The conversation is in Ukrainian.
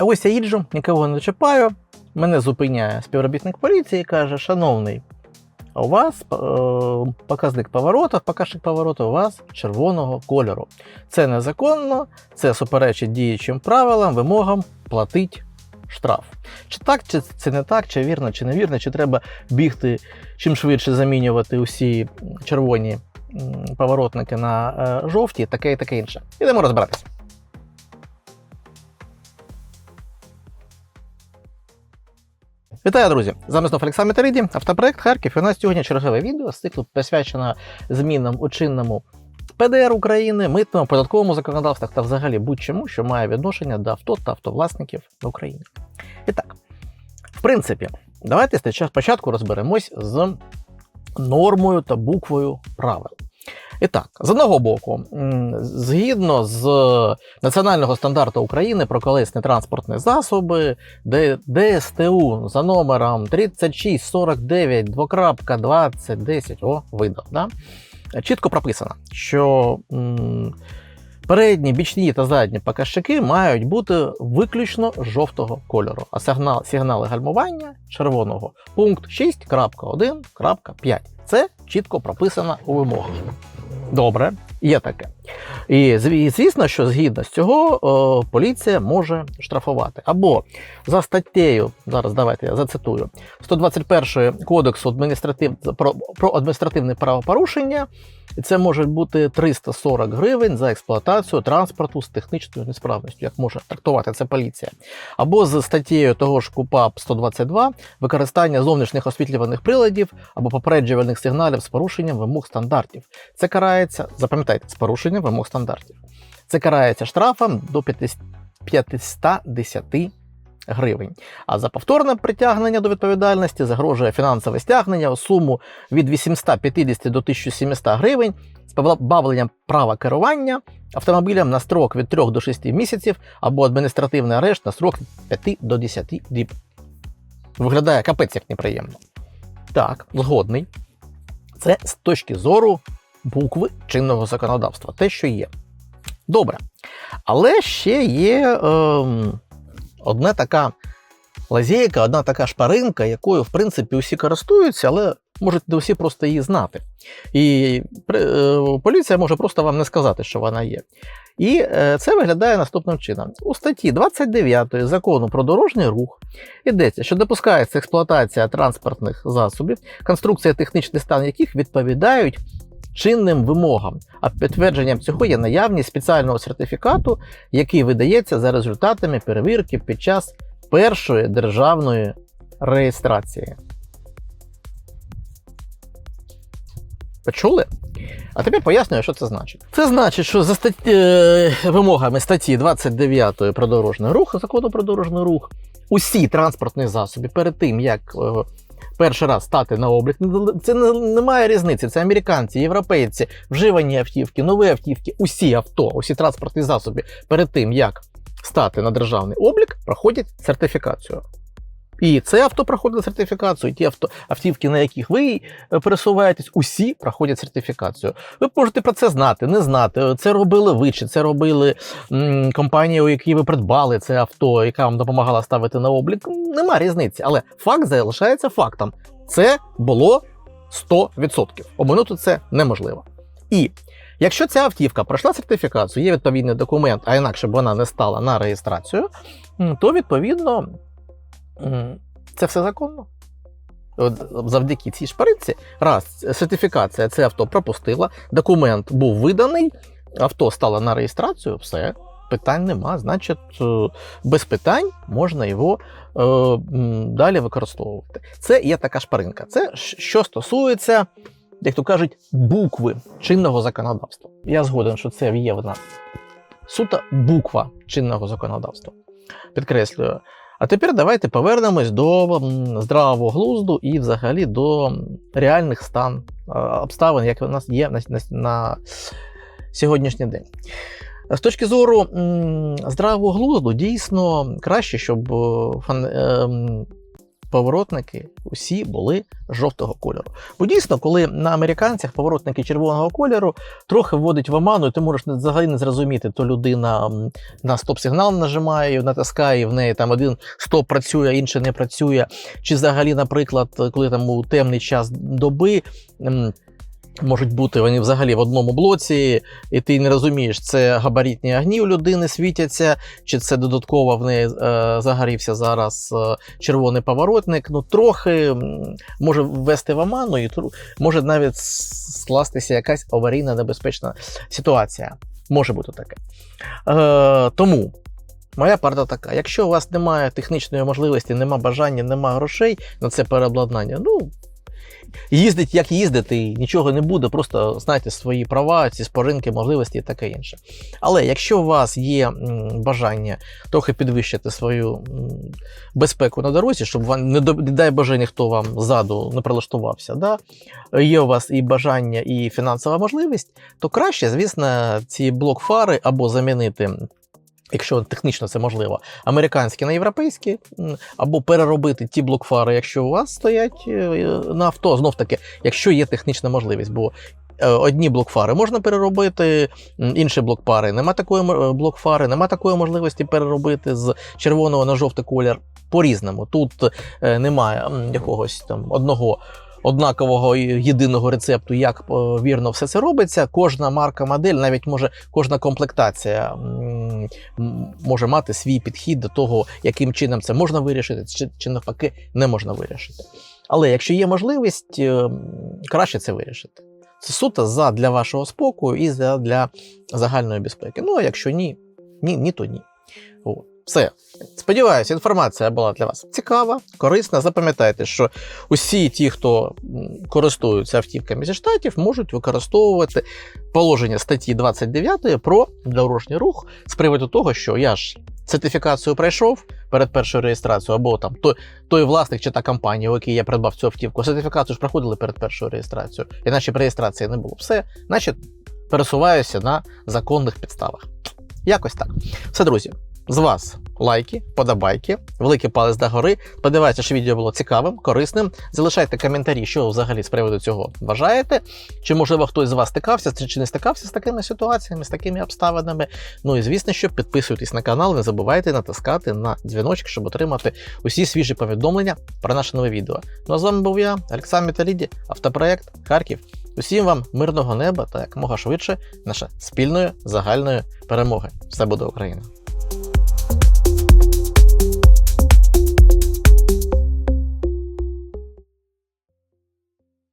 Ось я їжджу, нікого не чіпаю. Мене зупиняє співробітник поліції і каже: Шановний, у вас е, показник поворотів, показчик повороту у вас червоного кольору. Це незаконно, це суперечить діючим правилам, вимогам платить штраф. Чи так, чи це не так, чи вірно, чи невірно, чи треба бігти чим швидше замінювати усі червоні поворотники на е, жовті, таке і таке інше. Ідемо розбиратися. Вітаю, друзі! З вами знов Олександр Метериді, автопроект Харків. І у нас сьогодні чергове відео з циклу присвячено змінам у чинному ПДР України, митному, податковому законодавствах та взагалі будь-чому, що має відношення до авто та автовласників в Україні. І так, в принципі, давайте спочатку розберемось з нормою та буквою правил. І так, з одного боку, згідно з Національного стандарту України про колесні транспортні засоби, ДСТУ за номером 3649 2010 о, видав, да? чітко прописано, що передні, бічні та задні показчики мають бути виключно жовтого кольору, а сигнал, сигнали гальмування червоного. Пункт 6.1.5. Це чітко прописано у вимогах. Добре, є таке. І звісно, що згідно з цього о, поліція може штрафувати. Або за статтею, зараз давайте я зацитую, 121 кодексу адміністратив, про, про адміністративне правопорушення. Це може бути 340 гривень за експлуатацію транспорту з технічною несправністю, як може трактувати це поліція. Або з статтею того ж КУПАП 122 використання зовнішніх освітлюваних приладів або попереджувальних сигналів з порушенням вимог стандартів. Це карається, запам'ятайте, з порушенням вимог стандартів. Це карається штрафом до 510 гривень. А за повторне притягнення до відповідальності загрожує фінансове стягнення у суму від 850 до 1700 гривень з позбавленням права керування автомобілем на строк від 3 до 6 місяців або адміністративний арешт на строк від 5 до 10 діб. Виглядає капець як неприємно. Так, згодний. Це з точки зору букви чинного законодавства, те, що є. Добре. Але ще є ем, одна така лазейка, одна така шпаринка, якою, в принципі, усі користуються, але можуть не усі просто її знати. І е, поліція може просто вам не сказати, що вона є. І е, це виглядає наступним чином. У статті 29 закону про дорожній рух йдеться, що допускається експлуатація транспортних засобів, конструкція технічний стан яких відповідають чинним вимогам, а підтвердженням цього є наявність спеціального сертифікату, який видається за результатами перевірки під час першої державної реєстрації. Почули? А тепер пояснюю, що це значить. Це значить, що за статті, е, вимогами статті 29 про дорожній рух, закону про дорожній рух, усі транспортні засоби перед тим, як е, перший раз стати на облік, це не, немає різниці. Це американці, європейці, вживані автівки, нові автівки, усі авто, усі транспортні засоби перед тим, як стати на державний облік, проходять сертифікацію. І це авто проходить сертифікацію, ті авто, автівки, на яких ви е, пересуваєтесь, усі проходять сертифікацію. Ви можете про це знати, не знати. Це робили ви, чи це робили м, компанія, у якій ви придбали це авто, яка вам допомагала ставити на облік. Нема різниці, але факт залишається фактом. Це було 100%. Обминути це неможливо. І якщо ця автівка пройшла сертифікацію, є відповідний документ, а інакше б вона не стала на реєстрацію, то відповідно це все законно. От завдяки цій шпариці, раз сертифікація це авто пропустила, документ був виданий, авто стало на реєстрацію, все, питань нема. Значить, е, без питань можна його е, далі використовувати. Це є така шпаринка. Це що стосується, як то кажуть, букви чинного законодавства. Я згоден, що це є вона суто буква чинного законодавства. Підкреслюю. А тепер давайте повернемось до здравого глузду і взагалі до реальних стан е, обставин, як у нас є на, на, на сьогоднішній день. З точки зору здравого глузду, дійсно краще, щоб е, фан- ем, поворотники усі були жовтого кольору. Бо дійсно, коли на американцях поворотники червоного кольору трохи вводить в оману, і ти можеш взагалі не зрозуміти, то людина на стоп-сигнал нажимає, натискає, в неї там один стоп працює, інший не працює. Чи взагалі, наприклад, коли там у темний час доби. Можуть бути вони взагалі в одному блоці, і ти не розумієш, це габаритні огні у людини світяться, чи це додатково в неї е, загорівся зараз е, червоний поворотник. Ну, трохи може ввести в оману, і може навіть скластися якась аварійна небезпечна ситуація. Може бути таке. Е, тому. Моя порада така: якщо у вас немає технічної можливості, немає бажання, немає грошей на це переобладнання, ну їздить як їздити, і нічого не буде, просто знайте свої права, ці споринки, можливості і таке інше. Але якщо у вас є бажання трохи підвищити свою безпеку на дорозі, щоб вам не дай Боже, ніхто вам ззаду не прилаштувався, да? є у вас і бажання, і фінансова можливість, то краще, звісно, ці блок-фари або замінити. Якщо технічно це можливо, американські на європейські, або переробити ті блокфари, якщо у вас стоять е, на авто, знов таки, якщо є технічна можливість, бо е, одні блокфари можна переробити, інші блокфари нема такої е, блокфари, нема такої можливості переробити з червоного на жовтий колір по-різному. Тут е, немає якогось там одного. Однакового єдиного рецепту, як е, вірно все це робиться. Кожна марка модель, навіть може кожна комплектація може мати свій підхід до того, яким чином це можна вирішити, чи, чи навпаки не можна вирішити. Але якщо є можливість, е, краще це вирішити. Це суто за для вашого спокою і за для загальної безпеки. Ну а якщо ні, ні, ні то ні. От. Все. Сподіваюся, інформація була для вас цікава, корисна. Запам'ятайте, що усі ті, хто користуються автівками зі штатів, можуть використовувати положення статті 29 про дорожній рух з приводу того, що я ж сертифікацію пройшов перед першою реєстрацією, або там той, той власник чи та компанія, у якій я придбав цю автівку, сертифікацію ж проходили перед першою реєстрацією, іначе при реєстрації не було. Все, значить, пересуваюся на законних підставах. Якось так. Все, друзі, з вас лайки, подобайки, великий палець догори. Сподіваюся, що відео було цікавим, корисним. Залишайте коментарі, що ви взагалі з приводу цього вважаєте. Чи, можливо, хтось з вас стикався чи- не стикався з такими ситуаціями, з такими обставинами. Ну і звісно, що підписуйтесь на канал, не забувайте натискати на дзвіночок, щоб отримати усі свіжі повідомлення про наше нове відео. Ну а з вами був я, Олександр Металіді, автопроект Харків. Усім вам мирного неба та якомога швидше наша спільної загальної перемоги. Все буде Україна!